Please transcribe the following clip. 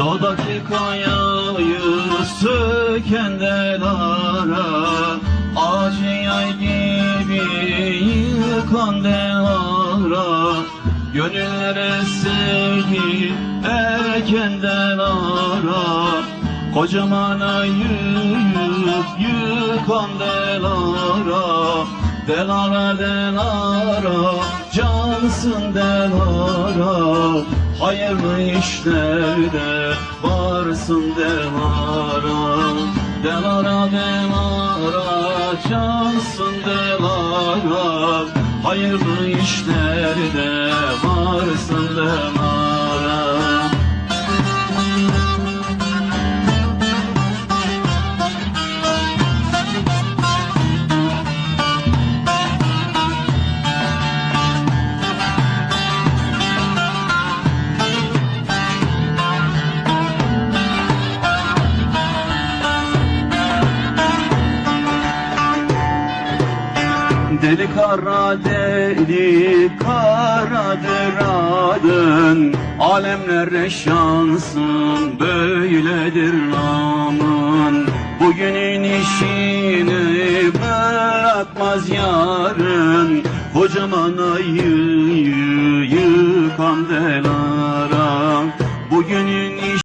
Dağdaki kayayı söken delara Acı yay gibi yıkan delara Gönüllere sevgi erkenden ara Kocaman ayıp yıkan delara Delara delara cansın delara Hayırlı işlerde varsın delara Delara delara cansın delara Hayırlı işlerde varsın delara Deli kara deli karadır adın Alemlere şansın böyledir namın. Bugünün işini bırakmaz yarın. Kocaman ayı yıkan delara. Bugünün